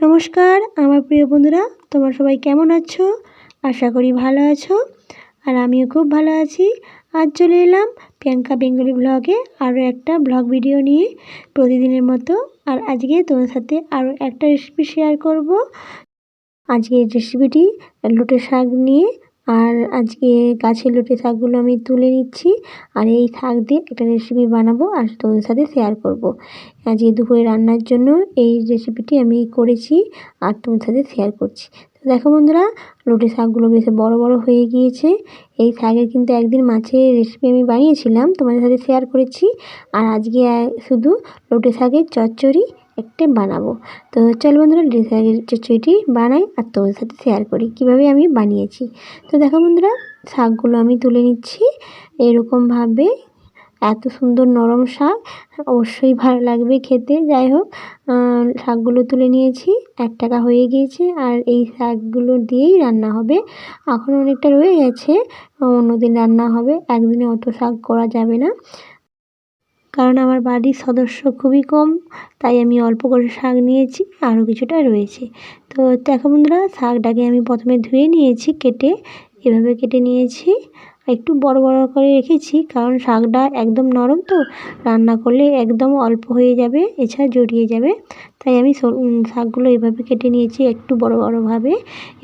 নমস্কার, আমার প্রিয় বন্ধুরা, তোমরা সবাই কেমন আছো? আশা করি ভালো আছো, আর আমিও খুব ভালো আছি। আজ চলে এলাম প্রিয়াঙ্কা বেঙ্গলি ব্লগে আরও একটা ব্লগ ভিডিও নিয়ে প্রতিদিনের মতো, আর আজকে তোমার সাথে আরও একটা রেসিপি শেয়ার করব। আজকের রেসিপিটি লোটে শাক নিয়ে আর আজকে গাছের লোটে শাকগুলো আমি তুলে নিচ্ছি। আর এই শাক দিয়ে একটা রেসিপি বানাবো আর তোমাদের সাথে শেয়ার করব। আজকে দুপুরে রান্নার জন্য এই রেসিপিটি আমি করেছি আর তোমাদের সাথে শেয়ার করছি। তো দেখো বন্ধুরা, লোটে শাকগুলো বেশ বড় বড় হয়ে গিয়েছে। এই শাকের কিন্তু একদিন মাছের রেসিপি আমি বানিয়েছিলাম, তোমাদের সাথে শেয়ার করেছি। আর আজকে শুধু লোটে শাকের চচ্চড়ি একটা বানাবো। তো চল বন্ধুরা লোটে শাকের চচ্চড়িটি বানাই আর তোমাদের সাথে শেয়ার করি, কীভাবে আমি বানিয়েছি। তো দেখো বন্ধুরা, শাকগুলো আমি তুলে নিচ্ছি। এরকমভাবে এত সুন্দর নরম শাক, অবশ্যই ভালো লাগবে খেতে। যাই হোক শাকগুলো তুলে নিয়েছি, এক টাকা হয়ে গিয়েছে আর এই শাকগুলো দিয়েই রান্না হবে। এখন অনেকটা রয়ে গেছে, অন্যদিন রান্না হবে। একদিনে অত শাক করা যাবে না। কারণ আমার বাড়ির সদস্য খুবই কম, তাই আমি অল্প করে শাক নিয়েছি, আরও কিছুটা রয়েছে। তো দেখো বন্ধুরা, শাকটাকে আমি প্রথমে ধুয়ে নিয়েছি, কেটে এভাবে কেটে নিয়েছি। একটু বড় বড় করে রেখেছি, কারণ শাকটা একদম নরম তো, রান্না করলে একদম অল্প হয়ে যাবে, এছাড়া জড়িয়ে যাবে। তাই আমি শাকগুলো এভাবে কেটে নিয়েছি একটু বড় বড়োভাবে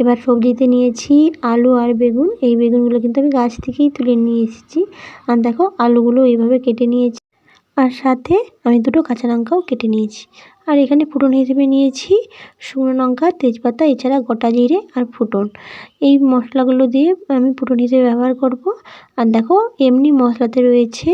এবার সবজিতে নিয়েছি আলু আর বেগুন। এই বেগুনগুলো কিন্তু আমি গাছ থেকেই তুলে নিয়ে এসেছি। আর দেখো, আলুগুলো এইভাবে কেটে নিয়েছি। আর সাথে আমি দুটো কাঁচা লঙ্কাও কেটে নিয়েছি। আর এখানে ফুটন হিসেবে নিয়েছি শুকনো লঙ্কা, তেজপাতা, এছাড়া গোটা জিরে আর ফুটন। এই মশলাগুলো দিয়ে আমি ফুটন হিসেবে ব্যবহার করব। আর দেখো, এমনি মশলাতে রয়েছে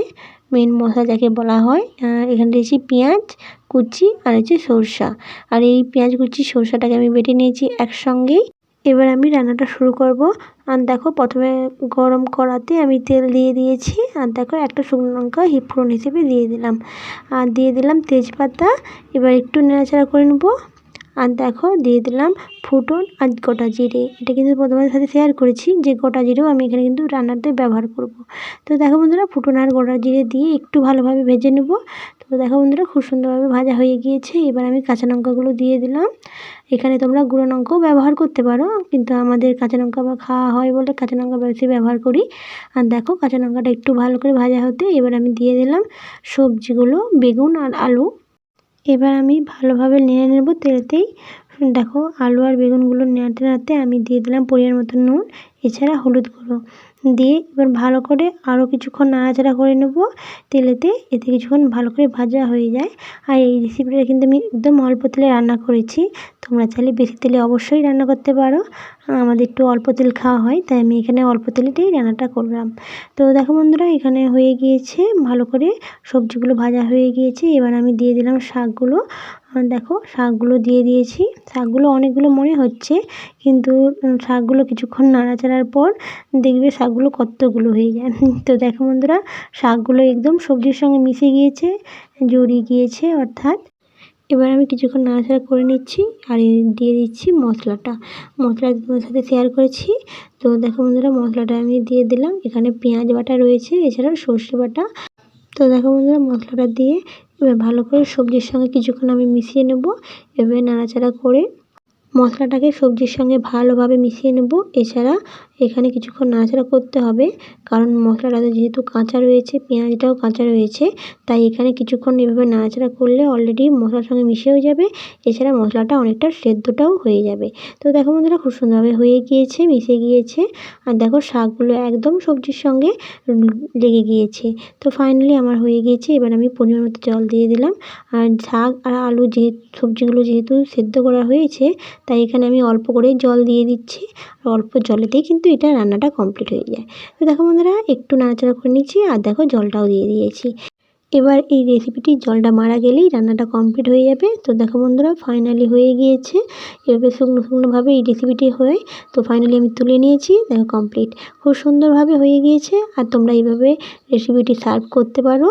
মেন মশলা যাকে বলা হয়। এখানে রয়েছে পেঁয়াজ, কুচি আর হচ্ছে সরষা। আর এই পেঁয়াজ, কুচি, সরষাটাকে আমি বেটে নিয়েছি একসঙ্গেই। এবার আমি রান্নাটা শুরু করব। আর দেখো, প্রথমে গরম করাতে আমি তেল দিয়ে দিয়েছি। আর দেখো, একটা শুকনো লঙ্কা ফোড়ন হিসেবে দিয়ে দিলাম। আর দিয়ে দিলাম তেজপাতা। এবার একটু নেড়াচাড়া করে নেব। আর দেখো দিয়ে দিলাম ফুটন আর গোটা জিরে। এটা কিন্তু তোমাদের সাথে শেয়ার করেছি যে গোটা জিরেও আমি এখানে কিন্তু রান্নাতে ব্যবহার করব। তো দেখো বন্ধুরা, ফুটন আর গোটা জিরে দিয়ে একটু ভালোভাবে ভেজে নেব। তো দেখো বন্ধুরা, খুব সুন্দরভাবে ভাজা হয়ে গিয়েছে। এবার আমি কাঁচা লঙ্কাগুলো দিয়ে দিলাম। এখানে তোমরা গুঁড়ো লঙ্কাও ব্যবহার করতে পারো, কিন্তু আমাদের কাঁচা লঙ্কা বা খাওয়া হয় বলে কাঁচা লঙ্কা বেশি ব্যবহার করি। আর দেখো কাঁচা লঙ্কাটা একটু ভালো করে ভাজা হতে এবার আমি দিয়ে দিলাম সবজিগুলো, বেগুন আর আলু। এবার আমি ভালোভাবে নেড়ে নেব তেলতেই। দেখো, আলু আর বেগুনগুলো নেড়াতে নেড়াতে আমি দিয়ে দিলাম পরিমাণ মতো নুন, এছাড়া হলুদ গুঁড়ো। দিয়ে এবার ভালো করে আরও কিছুক্ষণ নাড়াচাড়া করে নেব। তেলেতে এতে কিছুক্ষণ ভালো করে ভাজা হয়ে যায়। আর এই রেসিপিটা কিন্তু আমি একদম অল্প তেলে রান্না করেছি। তোমরা চাইলে বেশি তেলে অবশ্যই রান্না করতে পারো। আমাদের একটু অল্প তেল খাওয়া হয়, তাই আমি এখানে অল্প তেলেতেই রান্নাটা করলাম। তো দেখো বন্ধুরা, এখানে হয়ে গিয়েছে ভালো করে সবজিগুলো ভাজা হয়ে গিয়েছে। এবার আমি দিয়ে দিলাম শাকগুলো। দেখো শাকগুলো দিয়ে দিয়েছি। শাকগুলো অনেকগুলো মনে হচ্ছে, কিন্তু শাকগুলো কিছুক্ষণ নাড়াচাড়ার পর দেখবে শাকগুলো কতগুলো হয়ে যায়। তো দেখো বন্ধুরা, শাকগুলো একদম সবজির সঙ্গে মিশে গিয়েছে, জড়িয়ে গিয়েছে, অর্থাৎ এবার আমি কিছুক্ষণ নাড়াচাড়া করে নিচ্ছি আর দিয়ে দিচ্ছি মশলাটা। মশলা তোমার সাথে শেয়ার করেছি। তো দেখো বন্ধুরা, মশলাটা আমি দিয়ে দিলাম। এখানে পেঁয়াজ বাটা রয়েছে এছাড়াও সর্ষে বাটা। তো দেখো বন্ধুরা, মশলাটা দিয়ে এবার ভালো করে সবজির সঙ্গে কিছুক্ষণ আমি মিশিয়ে নেব। এভাবে নাড়াচাড়া করে মশলাটাকে সবজির সঙ্গে ভালোভাবে মিশিয়ে নেব। এছাড়া এখানে কিছুক্ষণ নাড়াচাড়া করতে হবে, কারণ মশলাটাতে যেহেতু কাঁচা রয়েছে, পেঁয়াজটাও কাঁচা রয়েছে, তাই এখানে কিছুক্ষণ এভাবে নাড়াচাড়া করলে অলরেডি মশলার সঙ্গে মিশেও যাবে। এছাড়া মশলাটা অনেকটা সেদ্ধটাও হয়ে যাবে। তো দেখো বন্ধুরা, খুব সুন্দরভাবে হয়ে গিয়েছে, মিশে গিয়েছে। আর দেখো শাকগুলো একদম সবজির সঙ্গে লেগে গিয়েছে। তো ফাইনালি আমার হয়ে গিয়েছে, এবার আমি পরিমাণ মতো জল দিয়ে দিলাম। আর শাক আর আলু যেহেতু, সবজিগুলো যেহেতু সেদ্ধ করা হয়েছে তাই এখানে আমি অল্প করে জল দিয়ে দিচ্ছি। আর অল্প জলেতেই কিন্তু এটা রান্নাটা কমপ্লিট হয়ে যায়। তো দেখো বন্ধুরা, একটু নাড়াচাড়া করে নিচ্ছি আর দেখো জলটাও দিয়ে দিয়েছি। এবার এই রেসিপিটি জলটা মারা গেলেই রান্নাটা কমপ্লিট হয়ে যাবে। তো দেখো বন্ধুরা ফাইনালি হয়ে গিয়েছে। এভাবে শুকনো শুকনোভাবে এই রেসিপিটি হয়ে। তো ফাইনালি আমি তুলে নিয়েছি। দেখো কমপ্লিট খুব সুন্দরভাবে হয়ে গিয়েছে। আর তোমরা এইভাবে রেসিপিটি সার্ভ করতে পারো।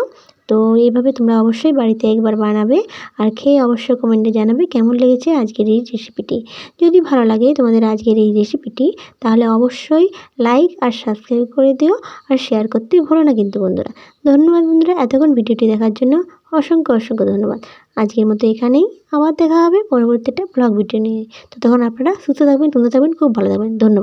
তো এইভাবে তোমরা অবশ্যই বাড়িতে একবার বানাবে আর খেয়ে অবশ্যই কমেন্টে জানাবে কেমন লেগেছে আজকের এই রেসিপিটি যদি ভালো লাগে তোমাদের আজকের এই রেসিপিটি তাহলে অবশ্যই লাইক আর সাবস্ক্রাইব করে দিও আর শেয়ার করতে ভুলো না কিন্তু বন্ধুরা। ধন্যবাদ বন্ধুরা, এতক্ষণ ভিডিওটি দেখার জন্য অসংখ্য অসংখ্য ধন্যবাদ। আজকের মতো এখানেই, আবার দেখা হবে পরবর্তী একটা ব্লগ ভিডিও নিয়ে। তো তখন আপনারা সুস্থ থাকবেন, সুন্দর থাকবেন, খুব ভালো থাকবেন। ধন্যবাদ।